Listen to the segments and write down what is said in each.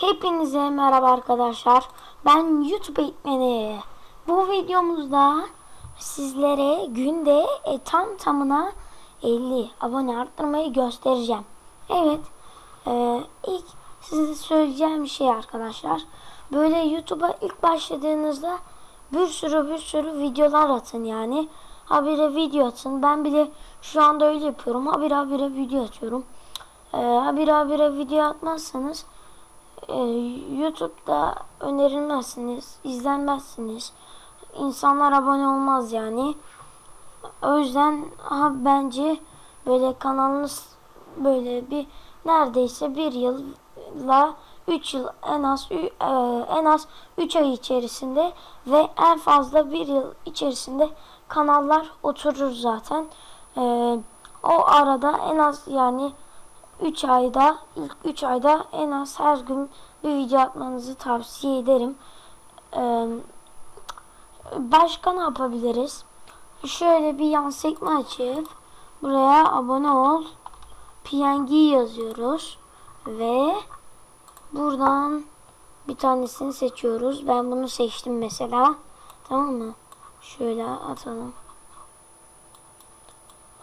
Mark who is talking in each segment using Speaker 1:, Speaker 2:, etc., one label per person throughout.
Speaker 1: Hepinize merhaba arkadaşlar. Ben YouTube eğitmeni. Bu videomuzda sizlere günde e, tam tamına 50 abone arttırmayı göstereceğim. Evet. e, ilk size söyleyeceğim bir şey arkadaşlar. Böyle YouTube'a ilk başladığınızda bir sürü bir sürü videolar atın yani. Habire video atın. Ben bile şu anda öyle yapıyorum. Habire habire video atıyorum. E, habire habire video atmazsanız e, YouTube'da önerilmezsiniz, izlenmezsiniz. İnsanlar abone olmaz yani. O yüzden ha, bence böyle kanalınız böyle bir neredeyse bir yılla 3 yıl en az e, en az 3 ay içerisinde ve en fazla bir yıl içerisinde kanallar oturur zaten. E, o arada en az yani 3 ayda ilk 3 ayda en az her gün bir video atmanızı tavsiye ederim. Ee, başka ne yapabiliriz? Şöyle bir yan sekme açıp buraya abone ol PNG yazıyoruz ve buradan bir tanesini seçiyoruz. Ben bunu seçtim mesela. Tamam mı? Şöyle atalım.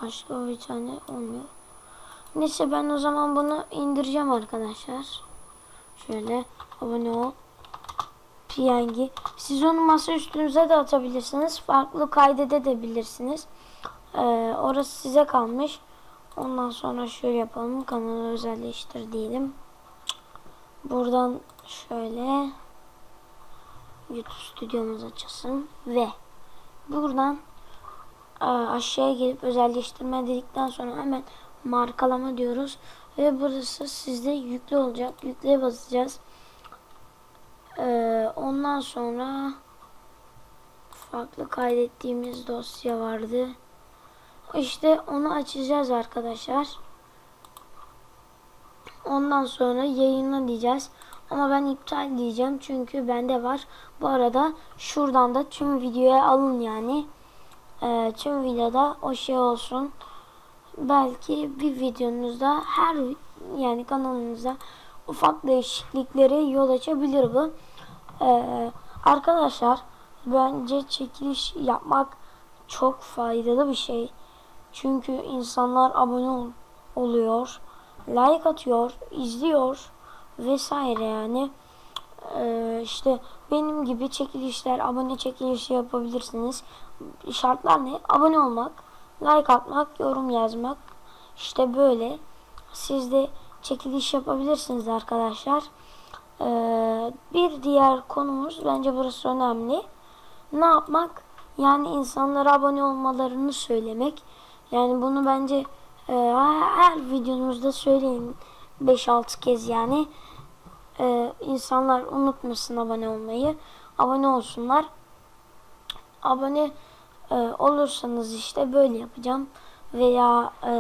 Speaker 1: Başka bir tane olmuyor. Neyse ben o zaman bunu indireceğim arkadaşlar. Şöyle abone ol. PNG. Siz onu masa üstünüze de atabilirsiniz. Farklı kaydedebilirsiniz. Ee, orası size kalmış. Ondan sonra şöyle yapalım. Kanalı özelleştir diyelim. Buradan şöyle YouTube stüdyomuzu açasın ve buradan e, aşağıya gelip özelleştirme dedikten sonra hemen markalama diyoruz ve burası sizde yüklü olacak. Yükleye basacağız. Ee, ondan sonra farklı kaydettiğimiz dosya vardı. İşte onu açacağız arkadaşlar. Ondan sonra yayınla diyeceğiz. Ama ben iptal diyeceğim çünkü bende var. Bu arada şuradan da tüm videoya alın yani. Ee, tüm videoda o şey olsun belki bir videonuzda her yani kanalınızda ufak değişikliklere yol açabilir bu. Ee, arkadaşlar bence çekiliş yapmak çok faydalı bir şey. Çünkü insanlar abone ol- oluyor, like atıyor, izliyor vesaire yani. Ee, işte benim gibi çekilişler, abone çekilişi yapabilirsiniz. Şartlar ne? Abone olmak, like atmak, yorum yazmak. İşte böyle. Siz de çekiliş yapabilirsiniz arkadaşlar. Ee, bir diğer konumuz bence burası önemli. Ne yapmak? Yani insanlara abone olmalarını söylemek. Yani bunu bence e, her videonuzda söyleyin 5-6 kez yani. Ee, insanlar unutmasın abone olmayı. Abone olsunlar. Abone e, olursanız işte böyle yapacağım. Veya e,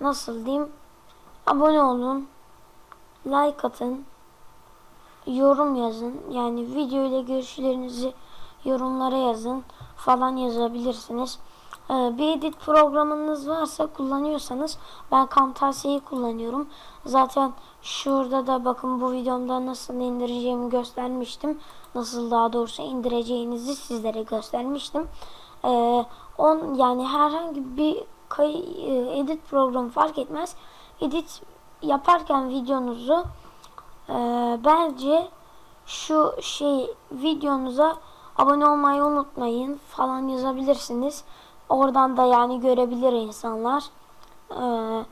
Speaker 1: nasıl diyeyim? Abone olun. Like atın. Yorum yazın. Yani video ile görüşlerinizi yorumlara yazın falan yazabilirsiniz. Ee, bir edit programınız varsa kullanıyorsanız ben Camtasia'yı kullanıyorum. Zaten şurada da bakın bu videomda nasıl indireceğimi göstermiştim. Nasıl daha doğrusu indireceğinizi sizlere göstermiştim. Ee, on yani herhangi bir kay, e, edit programı fark etmez. Edit yaparken videonuzu e, bence şu şey videonuza abone olmayı unutmayın falan yazabilirsiniz. Oradan da yani görebilir insanlar. Ee,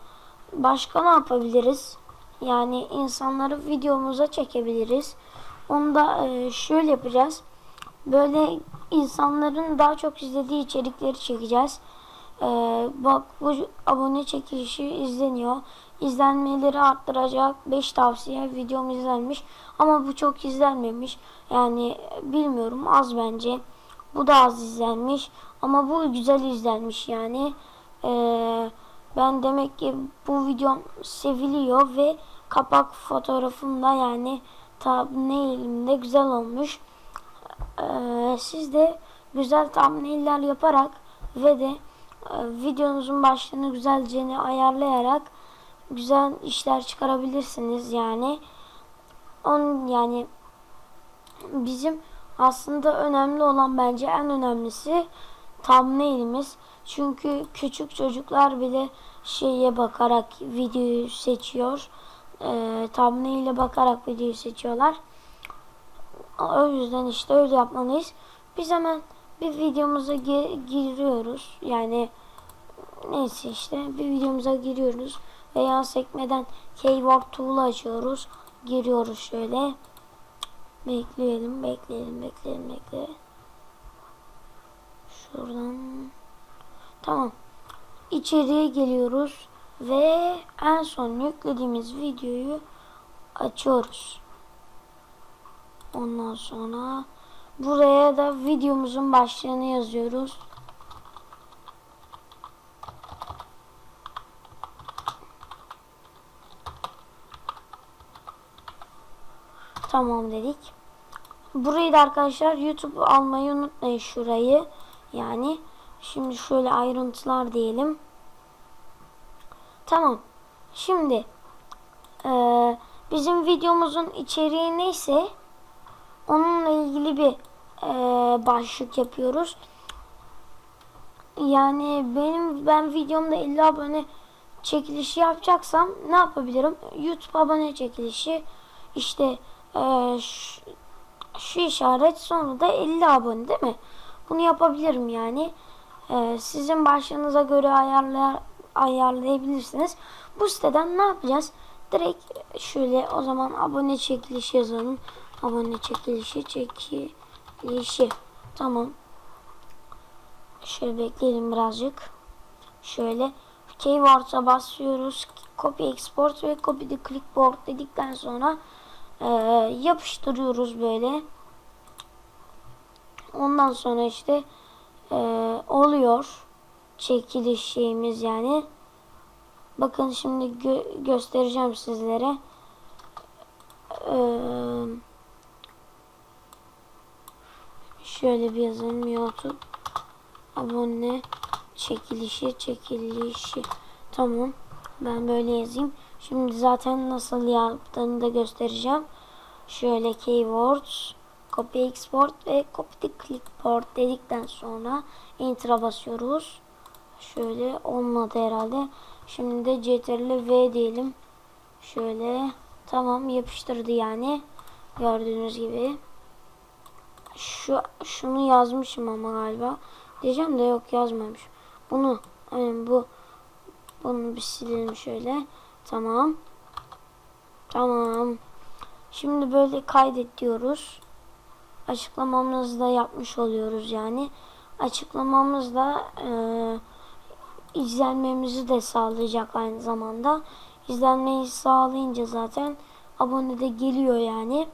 Speaker 1: başka ne yapabiliriz? Yani insanları videomuza çekebiliriz. Onu da e, şöyle yapacağız. Böyle insanların daha çok izlediği içerikleri çekeceğiz. Ee, bak bu abone çekilişi izleniyor. İzlenmeleri arttıracak 5 tavsiye videom izlenmiş. Ama bu çok izlenmemiş. Yani bilmiyorum az bence. Bu da az izlenmiş. Ama bu güzel izlenmiş yani. Ee, ben demek ki bu videom seviliyor ve kapak fotoğrafımda yani thumbnail'imde güzel olmuş. Ee, siz de güzel thumbnail'ler yaparak ve de e, videonuzun başlığını güzelce ayarlayarak güzel işler çıkarabilirsiniz yani. on yani bizim aslında önemli olan bence en önemlisi thumbnail'imiz. Çünkü küçük çocuklar bile şeye bakarak videoyu seçiyor. E, thumbnail'e bakarak videoyu seçiyorlar. O yüzden işte öyle yapmalıyız. Biz hemen bir videomuza gi- giriyoruz. Yani neyse işte bir videomuza giriyoruz. Veya sekmeden keyword tool'u açıyoruz. Giriyoruz şöyle. Bekleyelim, bekleyelim, bekleyelim, bekleyelim. Şuradan. Tamam. İçeriye geliyoruz ve en son yüklediğimiz videoyu açıyoruz. Ondan sonra buraya da videomuzun başlığını yazıyoruz. Tamam dedik. Burayı da arkadaşlar YouTube almayı unutmayın şurayı. Yani şimdi şöyle ayrıntılar diyelim. Tamam. Şimdi eee, bizim videomuzun içeriği neyse onunla ilgili bir eee, başlık yapıyoruz. Yani benim ben videomda 50 abone çekilişi yapacaksam ne yapabilirim? YouTube abone çekilişi işte eee, şu, şu işaret sonra da 50 abone değil mi? Bunu yapabilirim yani. Eee, sizin başınıza göre ayarla, ayarlayabilirsiniz. Bu siteden ne yapacağız? Direkt şöyle o zaman abone çekilişi yazalım. Abone çekilişi çekilişi. Tamam. Şöyle bekleyelim birazcık. Şöyle keywords'a basıyoruz. Copy export ve copy the clipboard dedikten sonra eee, yapıştırıyoruz böyle. Ondan sonra işte eee, oluyor çekiliş şeyimiz yani. Bakın şimdi gö- göstereceğim sizlere. Eee, şöyle bir yazalım YouTube abone çekilişi çekilişi tamam ben böyle yazayım. Şimdi zaten nasıl yaptığını da göstereceğim. Şöyle keywords copy export ve copy the clipboard dedikten sonra enter'a basıyoruz. Şöyle olmadı herhalde. Şimdi de ctrl v diyelim. Şöyle tamam yapıştırdı yani. Gördüğünüz gibi. Şu şunu yazmışım ama galiba. Diyeceğim de yok yazmamış. Bunu hani bu bunu bir silelim şöyle. Tamam. Tamam. Şimdi böyle kaydet diyoruz. Açıklamamızı da yapmış oluyoruz yani. Açıklamamızda e, izlenmemizi de sağlayacak aynı zamanda. İzlenmeyi sağlayınca zaten abone de geliyor yani.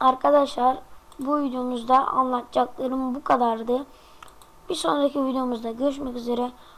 Speaker 1: Arkadaşlar bu videomuzda anlatacaklarım bu kadardı. Bir sonraki videomuzda görüşmek üzere.